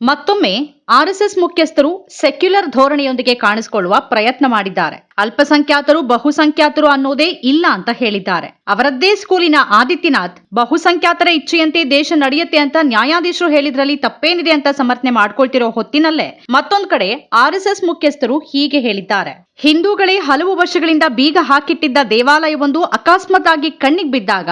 ಮತ್ತೊಮ್ಮೆ ಆರ್ಎಸ್ಎಸ್ ಮುಖ್ಯಸ್ಥರು ಸೆಕ್ಯುಲರ್ ಧೋರಣೆಯೊಂದಿಗೆ ಕಾಣಿಸಿಕೊಳ್ಳುವ ಪ್ರಯತ್ನ ಮಾಡಿದ್ದಾರೆ. ಅಲ್ಪಸಂಖ್ಯಾತರು, ಬಹುಸಂಖ್ಯಾತರು ಅನ್ನೋದೇ ಇಲ್ಲ ಅಂತ ಹೇಳಿದ್ದಾರೆ. ಅವರದ್ದೇ ಸ್ಕೂಲಿನ ಆದಿತ್ಯನಾಥ್, ಬಹುಸಂಖ್ಯಾತರ ಇಚ್ಛೆಯಂತೆ ದೇಶ ನಡೆಯುತ್ತೆ ಅಂತ ನ್ಯಾಯಾಧೀಶರು ಹೇಳಿದ್ರಲ್ಲಿ ತಪ್ಪೇನಿದೆ ಅಂತ ಸಮರ್ಥನೆ ಮಾಡ್ಕೊಳ್ತಿರೋ ಹೊತ್ತಿನಲ್ಲೇ ಮತ್ತೊಂದು ಕಡೆ ಆರ್ಎಸ್ಎಸ್ ಮುಖ್ಯಸ್ಥರು ಹೀಗೆ ಹೇಳಿದ್ದಾರೆ. ಹಿಂದೂಗಳೇ ಹಲವು ವರ್ಷಗಳಿಂದ ಬೀಗ ಹಾಕಿಟ್ಟಿದ್ದ ದೇವಾಲಯವೊಂದು ಅಕಸ್ಮಾತ್ ಆಗಿ ಕಣ್ಣಿಗೆ ಬಿದ್ದಾಗ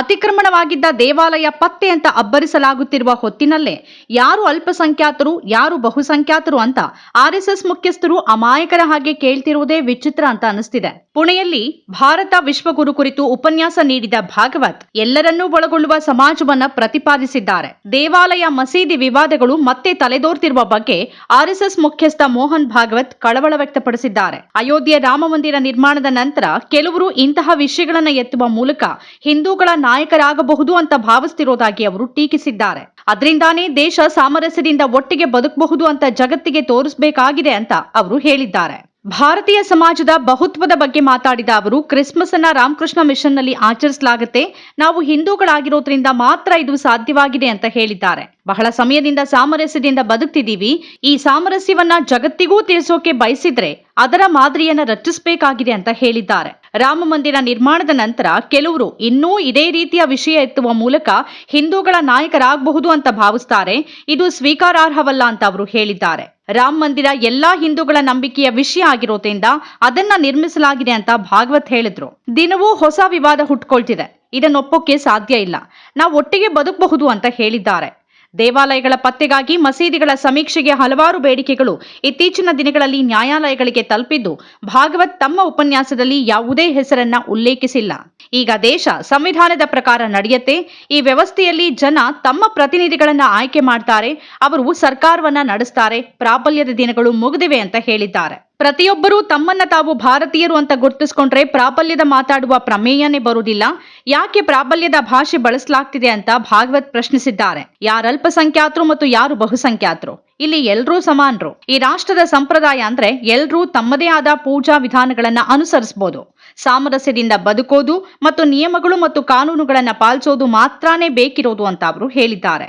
ಅತಿಕ್ರಮಣವಾಗಿದ್ದ ದೇವಾಲಯ ಪತ್ತೆ ಅಂತ ಅಬ್ಬರಿಸಲಾಗುತ್ತಿರುವ ಹೊತ್ತಿನಲ್ಲೇ ಯಾರು ಅಲ್ಪಸಂಖ್ಯಾತರು, ಯಾರು ಬಹುಸಂಖ್ಯಾತರು ಅಂತ ಆರ್ಎಸ್ಎಸ್ ಮುಖ್ಯಸ್ಥರು ಅಮಾಯಕರ ಹಾಗೆ ಕೇಳ್ತಿರುವುದೇ ವಿಚಿತ್ರ ಅಂತ ಅನಿಸ್ತಿದೆ ಪುಣೆಯಲ್ಲಿ ಭಾರತ ವಿಶ್ವಗುರು ಕುರಿತು ಉಪನ್ಯಾಸ ನೀಡಿದ ಭಾಗವತ್ ಎಲ್ಲರನ್ನೂ ಒಳಗೊಳ್ಳುವ ಸಮಾಜವನ್ನ ಪ್ರತಿಪಾದಿಸಿದ್ದಾರೆ. ದೇವಾಲಯ ಮಸೀದಿ ವಿವಾದಗಳು ಮತ್ತೆ ತಲೆದೋರ್ತಿರುವ ಬಗ್ಗೆ ಆರ್ಎಸ್ಎಸ್ ಮುಖ್ಯಸ್ಥ ಮೋಹನ್ ಭಾಗವತ್ ಕಳವಳ ವ್ಯಕ್ತಪಡಿಸಿದ್ದಾರೆ. ಅಯೋಧ್ಯೆ ರಾಮ ಮಂದಿರ ನಿರ್ಮಾಣದ ನಂತರ ಕೆಲವರು ಇಂತಹ ವಿಷಯಗಳನ್ನ ಎತ್ತುವ ಮೂಲಕ ಹಿಂದೂಗಳ ನಾಯಕರಾಗಬಹುದು ಅಂತ ಭಾವಿಸ್ತಿರೋದಾಗಿ ಅವರು ಟೀಕಿಸಿದ್ದಾರೆ. ಅದರಿಂದಾನೇ ದೇಶ ಸಾಮರಸ್ಯದಿಂದ ಒಟ್ಟಿಗೆ ಬದುಕಬಹುದು ಅಂತ ಜಗತ್ತಿಗೆ ತೋರಿಸಬೇಕಾಗಿದೆ ಅಂತ ಅವರು ಹೇಳಿದ್ದಾರೆ. ಭಾರತೀಯ ಸಮಾಜದ ಬಹುತ್ವದ ಬಗ್ಗೆ ಮಾತಾಡಿದ ಅವರು ಕ್ರಿಸ್ಮಸ್ ಅನ್ನ ರಾಮಕೃಷ್ಣ ಮಿಷನ್ನಲ್ಲಿ ಆಚರಿಸಲಾಗುತ್ತೆ, ನಾವು ಹಿಂದೂಗಳಾಗಿರೋದ್ರಿಂದ ಮಾತ್ರ ಇದು ಸಾಧ್ಯವಾಗಿದೆ ಅಂತ ಹೇಳಿದ್ದಾರೆ. ಬಹಳ ಸಮಯದಿಂದ ಸಾಮರಸ್ಯದಿಂದ ಬದುಕ್ತಿದ್ದೀವಿ, ಈ ಸಾಮರಸ್ಯವನ್ನ ಜಗತ್ತಿಗೂ ತಿಳಿಸೋಕೆ ಬಯಸಿದ್ರೆ ಅದರ ಮಾದರಿಯನ್ನ ರಚಿಸಬೇಕಾಗಿದೆ ಅಂತ ಹೇಳಿದ್ದಾರೆ. ರಾಮ ಮಂದಿರ ನಿರ್ಮಾಣದ ನಂತರ ಕೆಲವರು ಇನ್ನೂ ಇದೇ ರೀತಿಯ ವಿಷಯ ಎತ್ತುವ ಮೂಲಕ ಹಿಂದೂಗಳ ನಾಯಕರಾಗಬಹುದು ಅಂತ ಭಾವಿಸ್ತಾರೆ. ಇದು ಸ್ವೀಕಾರಾರ್ಹವಲ್ಲ ಅಂತ ಅವರು ಹೇಳಿದ್ದಾರೆ. ರಾಮ ಮಂದಿರ ಎಲ್ಲಾ ಹಿಂದೂಗಳ ನಂಬಿಕೆಯ ವಿಷಯ ಆಗಿರೋದ್ರಿಂದ ಅದನ್ನ ನಿರ್ಮಿಸಲಾಗಿದೆ ಅಂತ ಭಾಗವತ್ ಹೇಳಿದ್ರು. ದಿನವೂ ಹೊಸ ವಿವಾದ ಹುಟ್ಕೊಳ್ತಿದೆ. ಇದನ್ನ ಒಪ್ಪೋಕೆ ಸಾಧ್ಯ ಇಲ್ಲ. ನಾವು ಒಟ್ಟಿಗೆ ಬದುಕಬಹುದು ಅಂತ ಹೇಳಿದ್ದಾರೆ. ದೇವಾಲಯಗಳ ಪತ್ತೆಗಾಗಿ ಮಸೀದಿಗಳ ಸಮೀಕ್ಷೆಗೆ ಹಲವಾರು ಬೇಡಿಕೆಗಳು ಇತ್ತೀಚಿನ ದಿನಗಳಲ್ಲಿ ನ್ಯಾಯಾಲಯಗಳಿಗೆ ತಲುಪಿದ್ದು, ಭಾಗವತ್ ತಮ್ಮ ಉಪನ್ಯಾಸದಲ್ಲಿ ಯಾವುದೇ ಹೆಸರನ್ನ ಉಲ್ಲೇಖಿಸಿಲ್ಲ. ಈಗ ದೇಶ ಸಂವಿಧಾನದ ಪ್ರಕಾರ ನಡೆಯುತ್ತೆ, ಈ ವ್ಯವಸ್ಥೆಯಲ್ಲಿ ಜನ ತಮ್ಮ ಪ್ರತಿನಿಧಿಗಳನ್ನ ಆಯ್ಕೆ ಮಾಡ್ತಾರೆ, ಅವರು ಸರ್ಕಾರವನ್ನ ನಡೆಸ್ತಾರೆ, ಪ್ರಾಬಲ್ಯದ ದಿನಗಳು ಮುಗಿದಿವೆ ಅಂತ ಹೇಳಿದ್ದಾರೆ. ಪ್ರತಿಯೊಬ್ಬರೂ ತಮ್ಮನ್ನ ತಾವು ಭಾರತೀಯರು ಅಂತ ಗುರುತಿಸ್ಕೊಂಡ್ರೆ ಪ್ರಾಬಲ್ಯದ ಮಾತಾಡುವ ಪ್ರಮೇಯನೇ ಬರುವುದಿಲ್ಲ. ಯಾಕೆ ಪ್ರಾಬಲ್ಯದ ಭಾಷೆ ಬಳಸಲಾಗ್ತಿದೆ ಅಂತ ಭಾಗವತ್ ಪ್ರಶ್ನಿಸಿದ್ದಾರೆ. ಯಾರು ಅಲ್ಪಸಂಖ್ಯಾತರು ಮತ್ತು ಯಾರು ಬಹುಸಂಖ್ಯಾತರು? ಇಲ್ಲಿ ಎಲ್ರೂ ಸಮಾನರು. ಈ ರಾಷ್ಟ್ರದ ಸಂಪ್ರದಾಯ ಅಂದ್ರೆ ಎಲ್ರೂ ತಮ್ಮದೇ ಆದ ಪೂಜಾ ವಿಧಾನಗಳನ್ನ ಅನುಸರಿಸಬಹುದು ಸಾಮರಸ್ಯದಿಂದ ಬದುಕೋದು ಮತ್ತು ನಿಯಮಗಳು ಮತ್ತು ಕಾನೂನುಗಳನ್ನ ಪಾಲಿಸೋದು ಮಾತ್ರಾನೇ ಬೇಕಿರೋದು ಅಂತ ಅವರು ಹೇಳಿದ್ದಾರೆ.